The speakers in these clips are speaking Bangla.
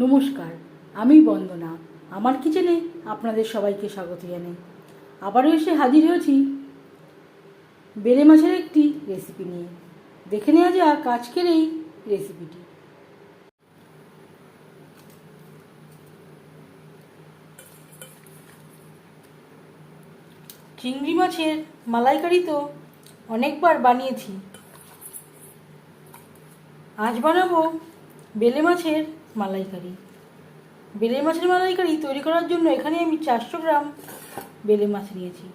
নমস্কার, আমি বন্দনা। আমার কিচেনে আপনাদের সবাইকে স্বাগত জানাই। আবারও এসে হাজির হয়েছি বেলে মাছের একটি রেসিপি নিয়ে। দেখে নেওয়া যাক আজকের এই রেসিপিটি চিংড়ি মাছের মালাইকারি তো অনেকবার বানিয়েছি। আজ বানাবো বেলে মাছের মালাইকারি। বেলে মাছের মালাইকারি তৈরি করার জন্য এখানে আমি চারশো গ্রাম বেলে মাছ নিয়েছি।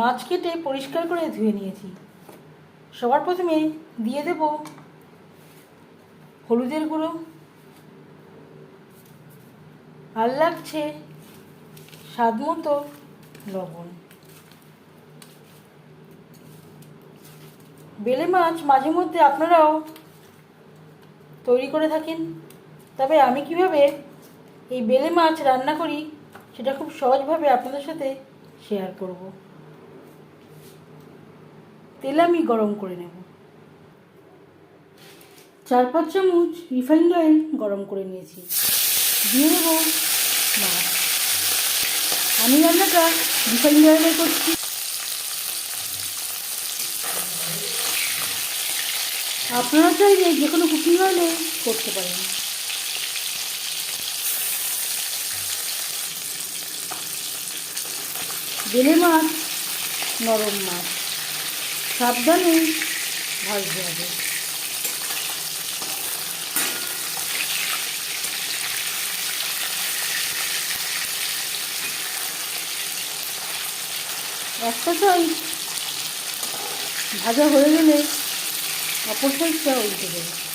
মাছ কেটে পরিষ্কার করে ধুয়ে নিয়েছি। সবার প্রথমে দিয়ে দেব হলুদের গুঁড়ো। আর লাগছে স্বাদ মতো লবণ। বেলে মাছ মাঝে মধ্যে আপনারাও তৈরি করে থাকেন। তবে আমি কীভাবে এই বেলে মাছ রান্না করি, সেটা খুব সহজভাবে আপনাদের সাথে শেয়ার করব। তেল আমি গরম করে নেব। চার পাঁচ চামচ রিফাইন্ড অয়েল গরম করে নিয়েছি। দিয়ে দেব মাছ। আমি রান্নাটা রিফাইন্ড অয়েলে করছি। আপনারা চাইলে যে কোনো কুকিং অয়েলে করতে পারেন। বেলে মাছ, নরম মাছ, সাবধানে ভাজতে হবে। একটা সাইড ভাজা হয়ে গেলে অপর সাইডটা উল্টে দেবে।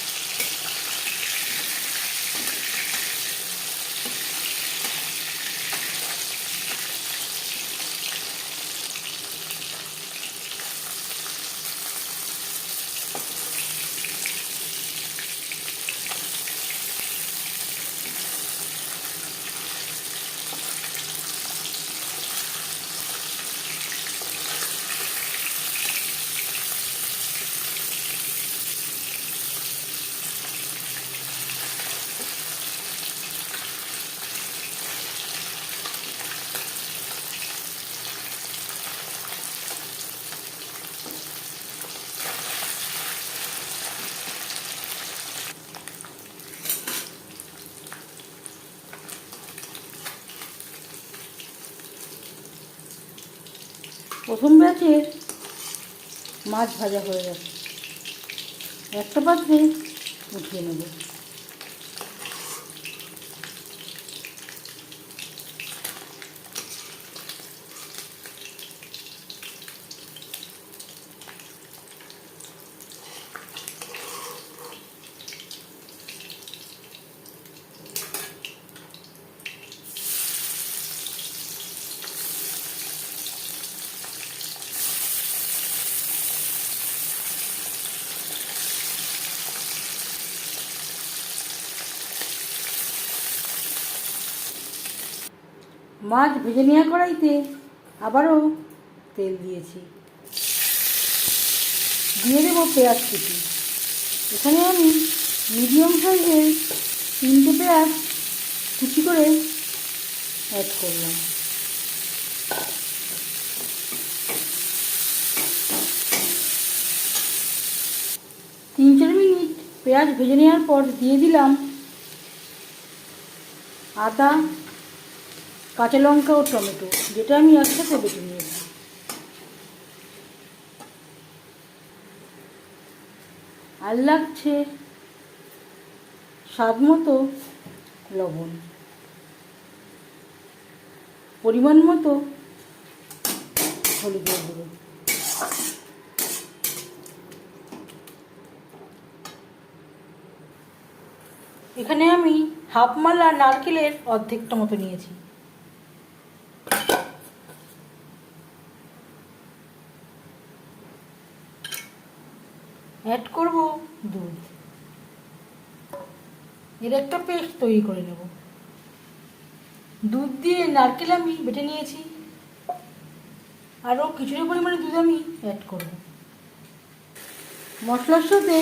প্রথম ব্যাচে মাছ ভাজা হয়ে গেছে। একটা পাত্রে উঠিয়ে নেব। মাছ ভেজে নেওয়া কড়াইতে আবারও তেল দিয়েছি। দিয়ে দেবো পেঁয়াজ কুচি। এখানে আমি মিডিয়াম সাইজের তিনটে পেঁয়াজ কুচি করে অ্যাড করলাম। তিন চার মিনিট পেঁয়াজ ভেজে নেওয়ার পর দিয়ে দিলাম আদা কাঁচা লঙ্কা ও টমেটো, যেটা আমি একসাথে বেটে নিয়েছি আর লাগছে স্বাদ মতো লবণ। পরিমাণ মতো হলুদের গুঁড়ো। এখানে আমি হাফ মালা নারকেলের অর্ধেকটা মতো নিয়েছি। অ্যাড করব, দুধ। এর একটা পেস্ট তৈরি করে নেব। দুধ দিয়ে নারকেল আমি বেটে নিয়েছি। আরও কিছুটা পরিমাণে দুধ আমি অ্যাড করব। মশলার সাথে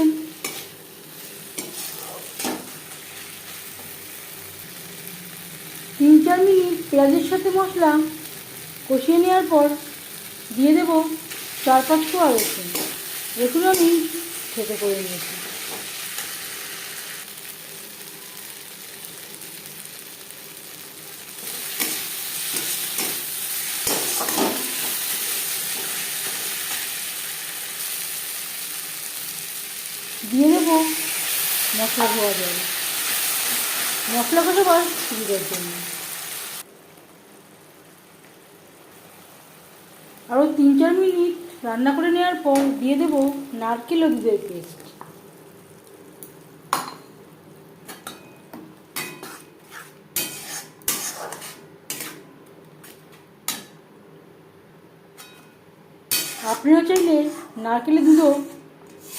তিন চার মিনিট পেঁয়াজের সাথে মশলা কষিয়ে নেওয়ার পর দিয়ে দেব চার পাঁচশো আর রসুন। রসুন আমি খেতে করে নিয়েছি দিয়ে দেবো মশলা ধোয়া জল। মশলা কষাবার সুবিধার জন্য আরও তিন চার মিনিট রান্না করে নেওয়ার পর দিয়ে দেবো নারকেল ও দুধের পেস্ট। আপনারা চাইলে নারকেলের দুধও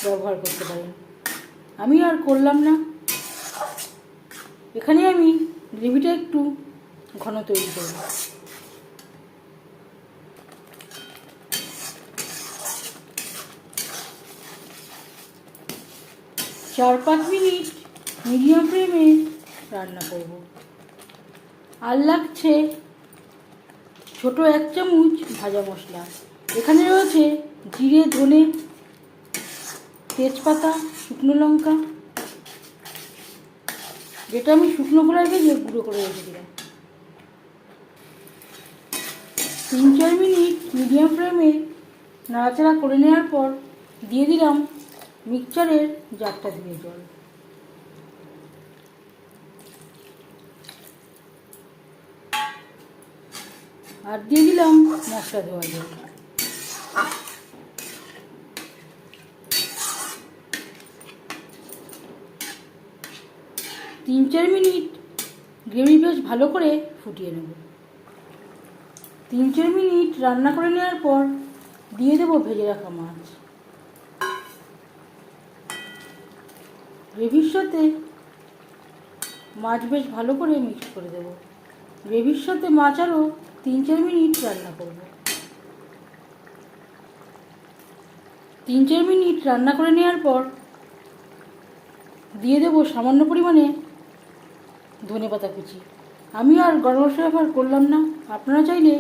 ব্যবহার করতে পারেন। আমি আর করলাম না। এখানে আমি গ্রেভিটা একটু ঘন তৈরি করব চার পাঁচ মিনিট মিডিয়াম ফ্লেমে রান্না করব। আর লাগছে ছোট এক চামচ ভাজা মশলা। এখানে রয়েছে জিরে, ধনে, তেজপাতা, শুকনো লঙ্কা। যেটা আমি শুকনো করার ভেজে গুঁড়ো করে রেখেছিলাম। তিন চার মিনিট মিডিয়াম ফ্লেমে নাড়াচাড়া করে নেওয়ার পর দিয়ে দিলাম মিক্সচারের জারটা দিয়ে জল। আর দিয়ে দিলাম মশলা ধোয়া জল তিন চার মিনিট গ্রেভি বেশ ভালো করে ফুটিয়ে নেব। তিন চার মিনিট রান্না করে নেওয়ার পর দিয়ে দেবো ভেজে রাখা মাছ। গ্রেভির সাথে মাছ বেশ ভালো করে মিক্স করে দেবো। গ্রেভির সাথে মাছ আরও তিন চার মিনিট রান্না করব। তিন চার মিনিট রান্না করে নেওয়ার পর দিয়ে দেবো সামান্য পরিমাণে ধনে পাতা কুচি। আমি আর গরম মশলা ব্যবহার করলাম না। আপনারা চাইলে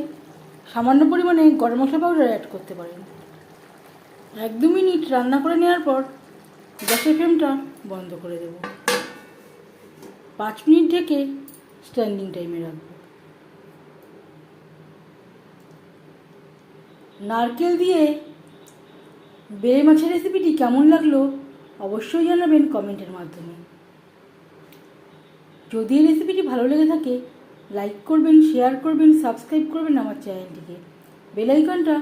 সামান্য পরিমাণে গরম মশলা পাউডার অ্যাড করতে পারেন। এক দু মিনিট রান্না করে নেওয়ার পর গ্যাসের ফ্লেমটা বন্ধ করে দেব। পাঁচ মিনিট ঢেকে স্ট্যান্ডিং টাইমে রাখব। নারকেল দিয়ে বেলে মাছের রেসিপিটি কেমন লাগল অবশ্যই জানাবেন কমেন্টের মাধ্যমে। যদি এই রেসিপিটি ভালো লেগে থাকে লাইক করবেন শেয়ার করবেন সাবস্ক্রাইব করবেন আমার চ্যানেলটিকে বেল আইকনটা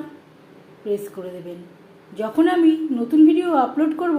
প্রেস করে দেবেন। যখন আমি নতুন ভিডিও আপলোড করব